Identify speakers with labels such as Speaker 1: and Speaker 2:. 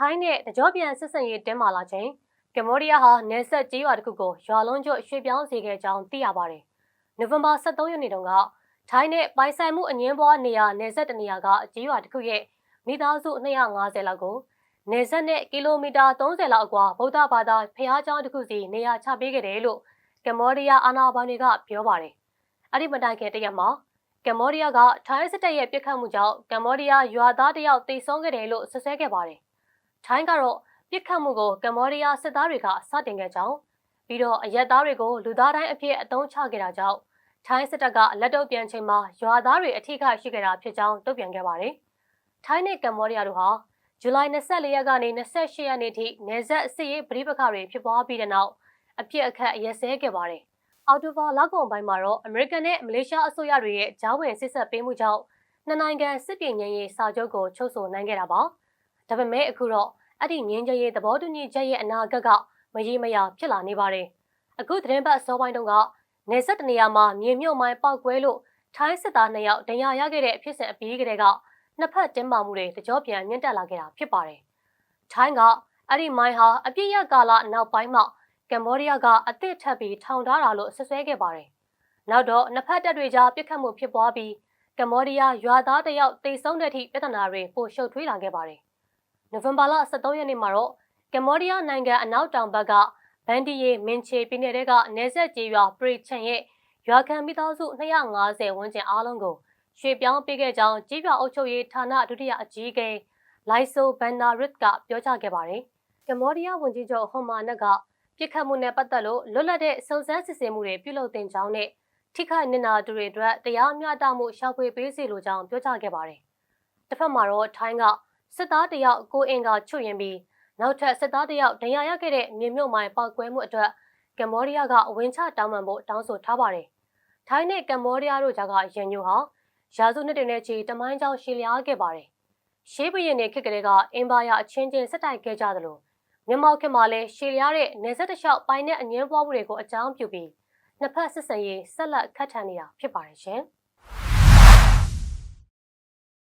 Speaker 1: ထိုင်းနဲ့တကြောပြန်ဆက်ဆံရေးတင်းမာလာချိန်ကမ္ဘောဒီးယားဟာနယ်စပ်ကြေးရွာတစ်ခုကိုရွာလုံးကျွတ်ရွှေ့ပြောင်းစေခဲ့ကြောင်းသိရပါတယ်။နိုဝင်ဘာ23ရက်နေ့တုန်းကထိုင်းနဲ့ပိုင်ဆိုင်မှုအငင်းပွားနေရာနယ်စပ်တနေရာကကြေးရွာတစ်ခုရဲ့မိသားစု250လောက်ကိုနယ်စပ်နဲ့ကီလိုမီတာ30လောက်အကွာဗုဒ္ဓဘာသာဖျားကျောင်းတစ်ခုစီနေရာချပေးခဲ့တယ်လို့ကမ္ဘောဒီးယားအာဏာပိုင်တွေကပြောပါတယ်။အဲ့ဒီမတိုင်ခင်တရက်မှာကမ္ဘောဒီးယားကထိုင်းစစ်တပ်ရဲ့ပြစ်ခတ်မှုကြောင့်ကမ္ဘောဒီးယားရွာသားတယောက်တိတ်ဆုံးခဲ့တယ်လို့ဆွဆွဲခဲ့ပါတယ်။ ထိုင်းကတော့ပြစ်ခတ်မှုကိုကမ္ဘောဒီးယားစစ်သားတွေကစတင်ခဲ့ကြောင်းပြီးတော့အရက်သားတွေကိုလူသားတိုင်းအဖြစ်အသုံးချခဲ့တာကြောင့်ထိုင်းစစ်တပ်ကလက်တော့ပြန်ချိန်မှာရွာသားတွေအထိခိုက်ရှိခဲ့တာဖြစ်ကြောင်းတုံ့ပြန်ခဲ့ပါတယ်။ထိုင်းနဲ့ကမ္ဘောဒီးယားတို့ဟာဇူလိုင်24ရက်ကနေ28ရက်နေ့ထိနယ်စပ်အစစ်ရေးပဋိပက္ခတွေဖြစ်ပွားပြီးတဲ့နောက်အပြစ်အခတ်ရက်စဲခဲ့ပါတယ်။အော်တိုဘာလကုန်ပိုင်းမှာတော့အမေရိကန်နဲ့မလေးရှားအစိုးရတွေရဲ့ဂျားဝင်စစ်ဆက်ပေးမှုကြောင့်နှစ်နိုင်ငံစစ်ပြေငြိမ်းရေးစာချုပ်ကိုချုပ်ဆိုနိုင်ခဲ့တာပါ။ ဒါပေမဲ့အခုတော့အဲ့ဒီငင်းချရေးသဘောတူညီချက်ရဲ့အနာဂတ်ကမရေမရာဖြစ်လာနေပါတယ်။အခုသတင်းပတ်အစောပိုင်းတုန်းကနေဆက်တနေရာမှာမြေမြုပ်မိုင်းပောက်ကွဲလို့ထိုင်းစစ်သားနှစ်ယောက်ဒဏ်ရာရခဲ့တဲ့အဖြစ်အပျက်အပြီးကလေးကနှစ်ဖက်တင်းမာမှုတွေတကြောပြန်မြင့်တက်လာခဲ့တာဖြစ်ပါတယ်။ထိုင်းကအဲ့ဒီမိုင်းဟာအပြစ်ရကာလနောက်ပိုင်းမှာကမ္ဘောဒီးယားကအသစ်ထပ်ပြီးထောင်ထားတာလို့ဆွဆွဲခဲ့ပါတယ်။နောက်တော့နှစ်ဖက်တပ်တွေကြားပြစ်ခတ်မှုဖြစ်ပွားပြီးကမ္ဘောဒီးယားရွာသားတယောက်တိတ်ဆုံးတဲ့အထိပြဿနာတွေပိုရှုပ်ထွေးလာခဲ့ပါတယ်။ နိုဝင်ဘာလ23ရက်နေ့မှာတော့ကမ္ဘောဒီးယားနိုင်ငံအနောက်တောင်ဘက်ကဘန်ဒီယေမင်ချေပြည်နယ်တဲကနေဆက်ကြီးရွာပရိချန်ရဲ့ရွာခံမိသားစု250ဝန်းကျင်အားလုံးကိုရွှေ့ပြောင်းပေးခဲ့ကြောင်းကြီးပြအုပ်ချုပ်ရေးဌာနဒုတိယအကြီးအကဲလိုင်ဆိုဘန်နာရစ်ကပြောကြားခဲ့ပါတယ်။ကမ္ဘောဒီးယားဝန်ကြီးချုပ်ဟွန်မာနက်ကပြစ်ခတ်မှုနဲ့ပတ်သက်လို့လွတ်လပ်တဲ့စုံစမ်းစစ်ဆေးမှုတွေပြုလုပ်တင်ကြောင်းနဲ့ထိခိုက်နစ်နာသူတွေအတွက်တရားမျှတမှုရှာဖွေပေးစီလိုကြောင်းပြောကြားခဲ့ပါတယ်။တစ်ဖက်မှာတော့ထိုင်းက စစ်သားတယောက်ကိုအင်ကချွတ်ရင်ပြီးနောက်ထပ်စစ်သားတယောက်ဒဏ်ရာရခဲ့တဲ့မြေမြုပ်မိုင်းပောက်ကွဲမှုအတွက်ကမ္ဘောဒီးယားကအဝင်ချတောင်းပန်ဖို့တောင်းဆိုထားပါတယ်။ထိုင်းနဲ့ကမ္ဘောဒီးယားတို့ကြားကရန်ညိုဟာရာစုနှစ်တွေနဲ့ချီတမိုင်းကြောင်ရှည်လျားခဲ့ပါတယ်။ရှေးဘရင်နေခေတ်ကလေးကအင်ပါယာအချင်းချင်းဆက်တိုက်ခဲ့ကြသလိုမြန်မာခေတ်မှာလည်းရှည်လျားတဲ့နေဆက်တစ်လျှောက်ပိုင်းနဲ့အငင်းပွားမှုတွေကိုအကြောင်းပြုပြီးနှစ်ဖက်ဆက်ဆံရေးဆက်လက်ခတ်ထန်နေတာဖြစ်ပါတယ်ရှင်။